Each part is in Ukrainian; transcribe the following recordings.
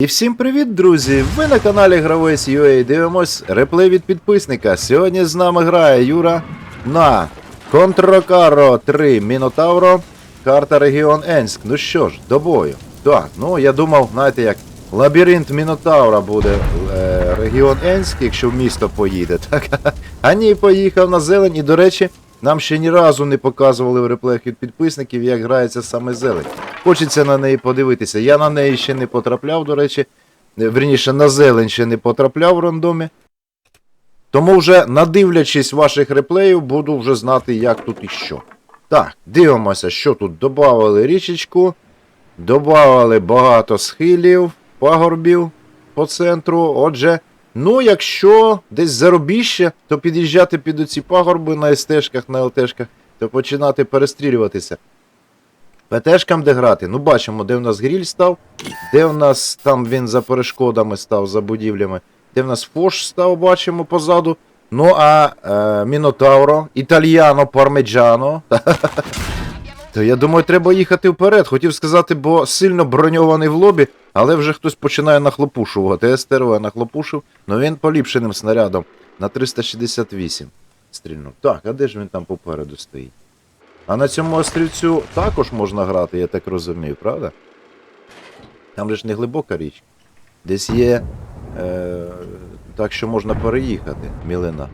І всім привіт, друзі! Ви на каналі Гравець UA дивимось реплей від підписника. Сьогодні з нами грає Юра на Контрокаро 3 Мінотавро, карта Регіон Енськ. Ну що ж, до бою. Так, ну я думав, знаєте як, лабіринт Мінотавра буде е, регіон Енськ, якщо в місто поїде. Так? А ні, поїхав на зелень. І, до речі, нам ще ні разу не показували в реплеях від підписників, як грається саме зелень. Хочеться на неї подивитися. Я на неї ще не потрапляв, до речі. Е, Верніше, на зелень ще не потрапляв в рандомі. Тому вже, надивлячись ваших реплеїв, буду вже знати, як тут і що. Так, дивимося, що тут. Добавили річечку, добавили багато схилів, пагорбів по центру. Отже, ну, якщо десь заробіще, то під'їжджати під оці пагорби на СТшках, на ЛТшках, то починати перестрілюватися. ПТшкам де грати? Ну, бачимо, де в нас гріль став, де в нас там він за перешкодами став, за будівлями, де в нас Фош став, бачимо позаду. Ну а е, Мінотавро, Італьяно, Пармеджано. То я думаю, треба їхати вперед. Хотів сказати, бо сильно броньований в лобі, але вже хтось починає нахлопушувати. СТРВ нахлопушив, ну він поліпшеним снарядом на 368 стрільнув. Так, а де ж він там попереду стоїть? А на цьому острівцю також можна грати, я так розумію, правда? Там же ж не глибока річ. Десь є. Е, так що можна переїхати, мілина.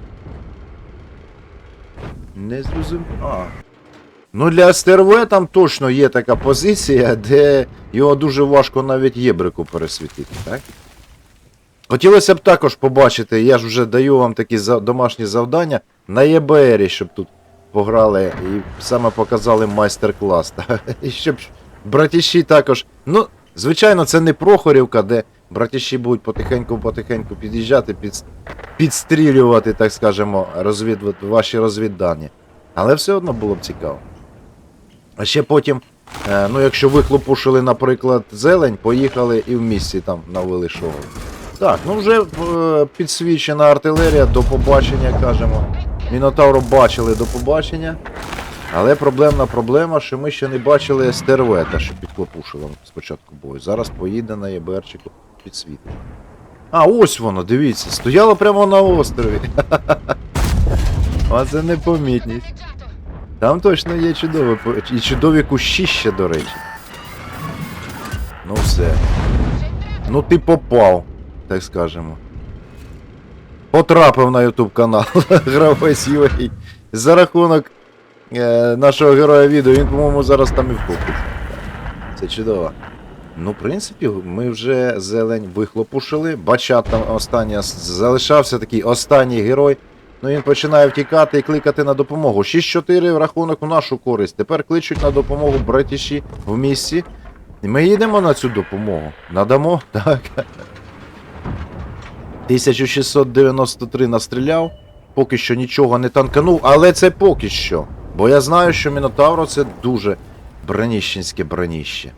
Не зрозумів. А. Ну для СТРВ там точно є така позиція, де його дуже важко навіть єбрику пересвітити, так? Хотілося б також побачити, я ж вже даю вам такі домашні завдання на ЄБРі, щоб тут пограли і саме показали майстер-клас. Щоб братіші також. Ну, звичайно, це не Прохорівка, де братіші будуть потихеньку-потихеньку під'їжджати, під, підстрілювати, так скажемо, розвід, ваші розвіддані. Але все одно було б цікаво. А ще потім, е, ну якщо ви хлопушили, наприклад, зелень, поїхали і в місті там навели шоу. Так, ну вже е, підсвічена артилерія, до побачення, кажемо. Мінотавру бачили до побачення. Але проблемна проблема, що ми ще не бачили СТРВ, те, що підхлопушило спочатку бою. Зараз поїде на ЄБРчику підсвітить. А, ось воно, дивіться, стояло прямо на острові. Оце непомітність. Там точно є чудові, і чудові кущі ще, до речі. Ну все. Ну ти попав, так скажемо. Потрапив на YouTube канал Гравець UA. За рахунок е, нашого героя відео, він, по-моєму, зараз там і вхопить. Це чудово. Ну, в принципі, ми вже зелень вихлопушили. Бачат там остання залишався такий останній герой. Ну він починає втікати і кликати на допомогу. 6-4 в рахунок у нашу користь. Тепер кличуть на допомогу братіші в місті. Ми їдемо на цю допомогу. Надамо? Так. 1693 настріляв. Поки що нічого не танканув, але це поки що. Бо я знаю, що Мінотавро це дуже броніщенське броніще.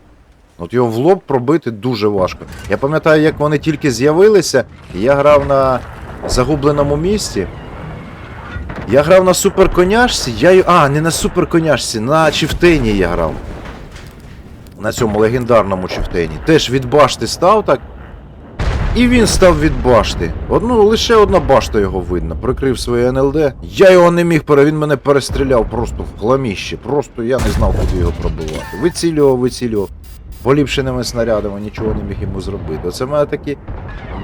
От його в лоб пробити дуже важко. Я пам'ятаю, як вони тільки з'явилися, я грав на загубленому місті. Я грав на суперконяшці, я А, не на суперконяшці, на Чифтені я грав. На цьому легендарному Чифтені. Теж від башти став так. І він став від башти. Одну, лише одна башта його видно. Прикрив своє НЛД. Я його не міг пере. Він мене перестріляв просто в хламіще. Просто я не знав, куди його пробивати. Вицілював, вицілював. Поліпшеними снарядами нічого не міг йому зробити. Оце в мене такі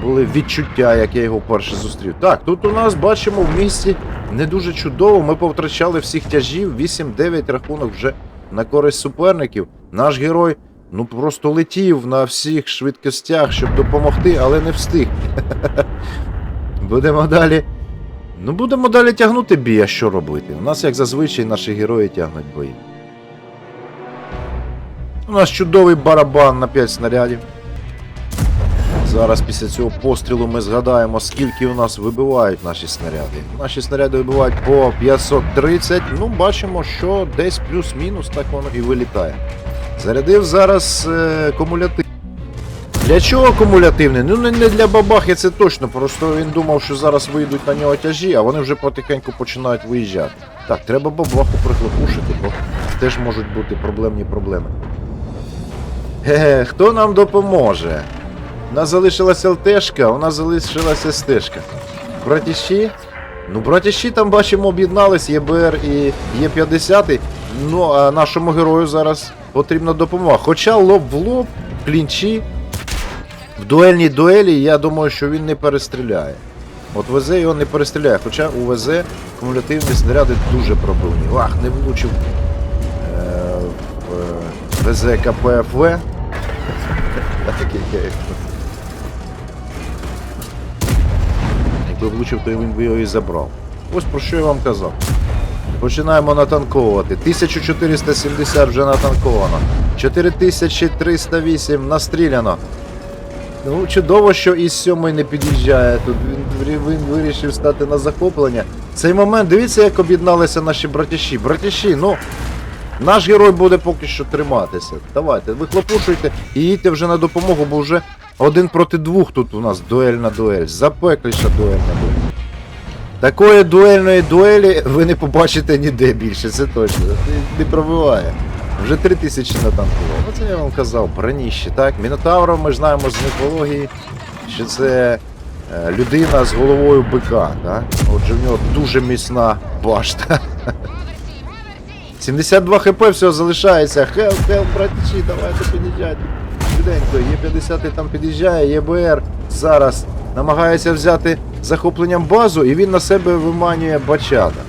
були відчуття, як я його вперше зустрів. Так, тут у нас бачимо в місті не дуже чудово. Ми повтрачали всіх тяжів. 8-9 рахунок вже на користь суперників. Наш герой ну просто летів на всіх швидкостях, щоб допомогти, але не встиг. Будемо далі. Ну, будемо далі тягнути бій, а що робити? У нас, як зазвичай, наші герої тягнуть бої. У нас чудовий барабан на 5 снарядів. Зараз після цього пострілу ми згадаємо, скільки у нас вибивають наші снаряди. Наші снаряди вибивають по 530. Ну, бачимо, що десь плюс-мінус так воно і вилітає. Зарядив зараз е, кумулятив. Для чого кумулятивний? Ну не для бабахи, це точно. Просто він думав, що зараз вийдуть на нього тяжі, а вони вже потихеньку починають виїжджати. Так, треба бабаху прихлопушити, бо теж можуть бути проблемні проблеми. Ге, хто нам допоможе? У нас залишилася ЛТшка, у нас залишилася стежка. Братіші. Ну, братіші там бачимо об'єднались, ЄБР і Є50. Ну, а нашому герою зараз потрібна допомога. Хоча лоб в лоб, клінчі. В дуельній дуелі, я думаю, що він не перестріляє. От ВЗ його не перестріляє, хоча у ВЗ кумулятивні снаряди дуже пробивні. Ах, не влучив е, в е, ВЗ КПФВ. Якби влучив, то він би його і забрав. Ось про що я вам казав. Починаємо натанковувати. 1470 вже натанковано. 4308 настріляно. Ну, чудово, що із сьомий не під'їжджає тут. Він, він вирішив стати на захоплення. Цей момент, дивіться, як об'єдналися наші братіші. Братіші, ну. Наш герой буде поки що триматися. Давайте, вихлопушуйте і їдьте вже на допомогу, бо вже один проти двох тут у нас дуельна дуель. Запекліша дуельна дуель. Такої дуельної дуелі ви не побачите ніде більше, це точно. Не, пробиває. Вже 3000 натанкував. Оце я вам казав, броніще, так? Мінотавром ми знаємо з міфології, що це е, людина з головою бика, так? Отже, в нього дуже міцна башта. 72 хп всього залишається. Хелп, хелп, братичі, давайте під'їжджайте. Швиденько, Є50 там під'їжджає, ЄБР зараз намагається взяти захопленням базу, і він на себе виманює бачата.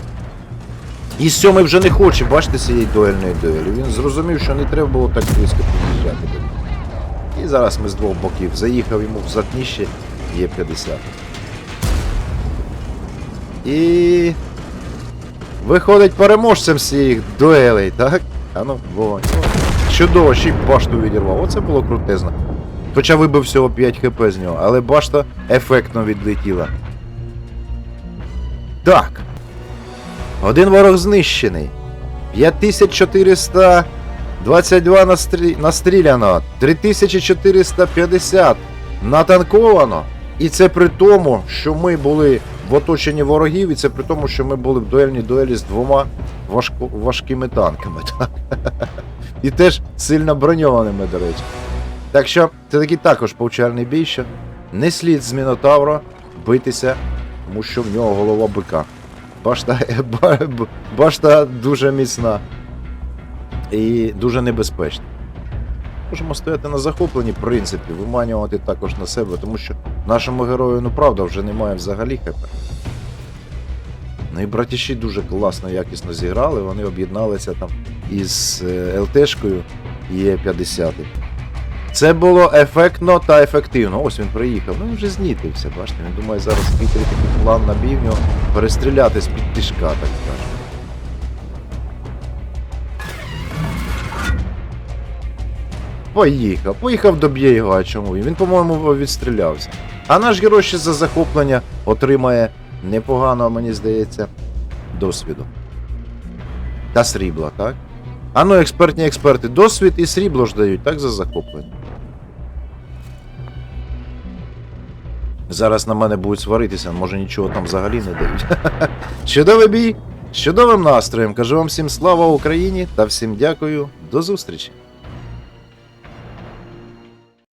І сьомий вже не хоче, бачите, цієї дуельної дуелі. Він зрозумів, що не треба було так близько під'їжджати до нього. І зараз ми з двох боків заїхав йому в затніще Є50. І виходить переможцем з цих дуелей, так? А ну, вогонь. Чудово, ще й башту відірвав. Оце було крутезно. Хоча вибив всього 5 хп з нього, але башта ефектно відлетіла. Так. Один ворог знищений. 5422 настрі... настріляно. 3450 натанковано. І це при тому, що ми були в оточенні ворогів, і це при тому, що ми були в дуельній дуелі з двома важко... важкими танками. Так? І теж сильно броньованими, до речі. Так що це такий також повчальний бій, що не слід з Мінотавро битися, тому що в нього голова бика. Башта, башта дуже міцна і дуже небезпечна. Можемо стояти на захопленні, в принципі, виманювати також на себе, тому що нашому герою, ну правда, вже немає взагалі хп. Ну і братіші дуже класно, якісно зіграли, вони об'єдналися там із е, ЛТшкою Є50. Це було ефектно та ефективно. Ось він приїхав. Ну він вже знітився, бачите. Він думає зараз хитрий такий план набів в нього перестріляти з під тишка, так кажуть. Поїхав, поїхав доб'є його, а чому? Він, по-моєму, відстрілявся. А наш герой ще за захоплення отримає непогано, мені здається, досвіду. Та срібла, так? А ну, експертні експерти, досвід і срібло ж дають, так, за захоплення. Зараз на мене будуть сваритися, може нічого там взагалі не дають. Чудовий бій! з Чудовим настроєм. Кажу вам всім слава Україні та всім дякую. До зустрічі!